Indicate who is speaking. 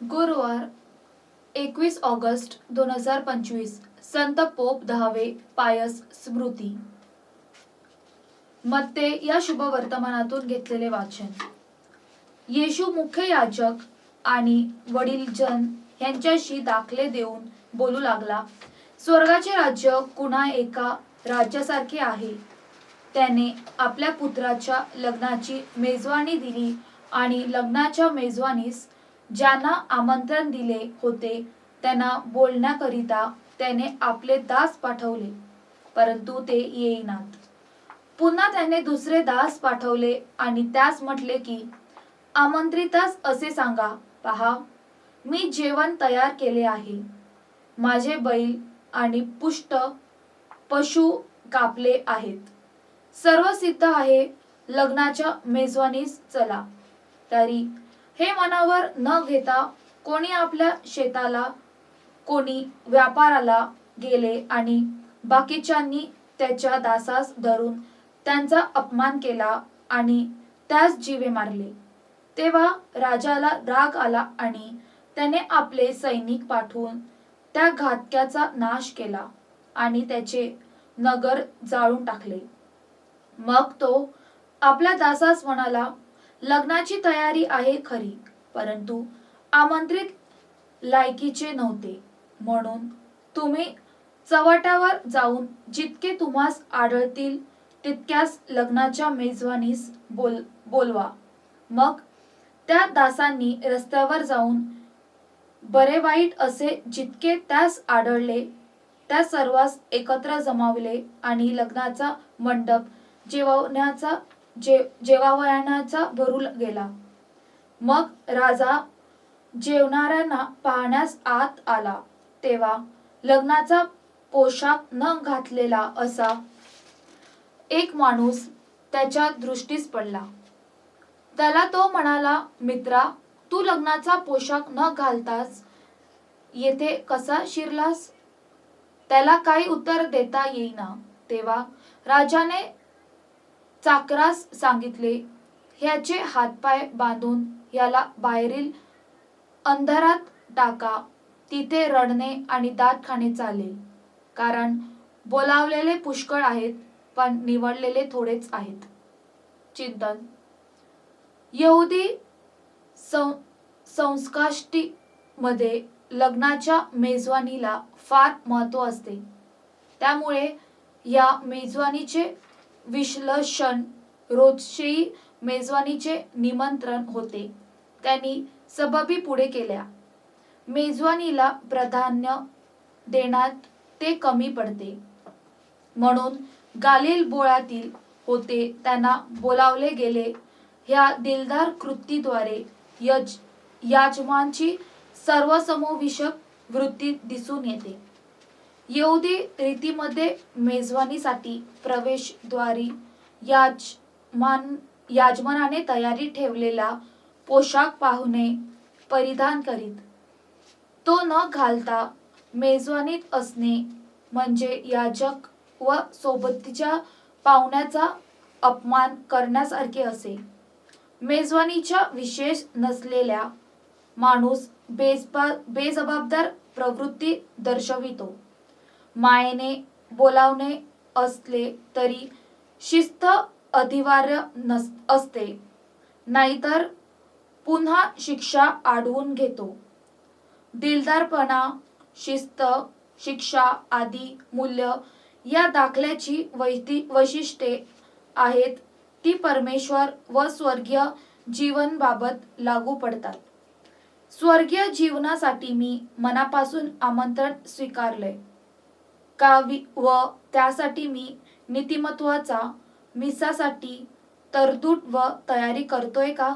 Speaker 1: गुरुवार एकवीस ऑगस्ट दोन हजार पंचवीस संत पोप दहावे पायस स्मृती. मत्ते या शुभ वर्तमानातून घेतलेले वाचन. येशू मुख्य याजक आणि वडीलजन यांच्याशी दाखले देऊन बोलू लागला स्वर्गाचे राज्य कुणा एका राज्यासारखे आहे त्याने आपल्या पुत्राच्या लग्नाची मेजवानी दिली आणि लग्नाच्या मेजवानीस ज्यांना आमंत्रण दिले होते त्यांना बोलण्याकरिता त्याने आपले दास पाठवले परंतु ते येईनात. पुन्हा त्याने दुसरे दास पाठवले आणि त्यास म्हटले की आमंत्रितास असे सांगा. पहा मी जेवण तयार केले आहे. माझे बैल आणि पुष्ट पशु कापले आहेत. सर्व सिद्ध आहे. लग्नाच्या मेजवानीस चला. तरी हे मनावर न घेता कोणी आपल्या शेताला कोणी व्यापाराला गेले आणि बाकीच्यांनी त्याच्या दासास धरून त्यांचा अपमान केला आणि त्यास जीवे मारले. तेव्हा राजाला राग आला आणि त्याने आपले सैनिक पाठवून त्या घातक्याचा नाश केला आणि त्याचे नगर जाळून टाकले. मग तो आपल्या दासास म्हणाला लग्नाची तयारी आहे खरी परंतु आमंत्रित लायकीचे नव्हते. म्हणून तुम्ही चव्हाट्यावर जाऊन जितके तुम्हास आढळतील तितक्याच लग्नाच्या मेजवानीस बोल बोलवा. मग त्या दासांनी रस्त्यावर जाऊन बरे वाईट असे जितके त्यास आढळले त्या सर्वांस एकत्र जमावले आणि लग्नाचा मंडप जेवण्याचा जे जेवावयानाचा भरू गेला. मग राजा जेवणाऱ्यांना पाहण्यास आत आला. तेव्हा लग्नाचा पोशाख न घातलेला असा एक माणूस त्याच्या दृष्टीस पडला. त्याला तो म्हणाला मित्रा तू लग्नाचा पोशाख न घालताच येथे कसा शिरलास? त्याला काही उत्तर देता येईना. तेव्हा राजाने चाकरास सांगितले ह्याचे हातपाय बांधून याला बाहेरील अंधारात टाका तिथे रडणे आणि दात खाणे चालेल. कारण बोलावलेले पुष्कळ आहेत पण निवडलेले थोडेच आहेत. चिंतन. यहुदी सं संस्काष्टीमध्ये लग्नाच्या मेजवानीला फार महत्त्व असते. त्यामुळे या मेजवानीचे विश्लेषण रोजची मेजवानीचे निमंत्रण होते. त्यांनी सबबी पुढे केल्या. मेजवानीला प्राधान्य देण्यात ते कमी पडते. म्हणून गालिल बोळातील होते त्यांना बोलावले गेले. ह्या दिलदार कृतीद्वारे यज याजमानची सर्वसमोविषक वृत्ती दिसून येते. यहुदी रीतीमध्ये मेजवानीसाठी प्रवेशद्वारी याजमान याजमानाने तयारी ठेवलेला पोशाख पाहुणे परिधान करीत. तो न घालता मेजवानीत असणे म्हणजे याजक व सोबतीच्या पाहुण्याचा अपमान करण्यासारखे असे. मेजवानीच्या विशेष नसलेल्या माणूस बेजबा बेजबाबदार प्रवृत्ती दर्शवितो. मायेने बोलावणे असले तरी शिस्त अधिवार्य नस असते. नाहीतर पुन्हा शिक्षा आढळून घेतो. दिलदारपणा शिस्त शिक्षा आदी मूल्य या दाखल्याची वैती वैशिष्ट्ये आहेत. ती परमेश्वर व स्वर्गीय जीवनबाबत लागू पडतात. स्वर्गीय जीवनासाठी मी मनापासून आमंत्रण स्वीकारले का वि व त्यासाठी मी नीतिमत्वाचा मिसासाठी तरतूद व तयारी करतोय का?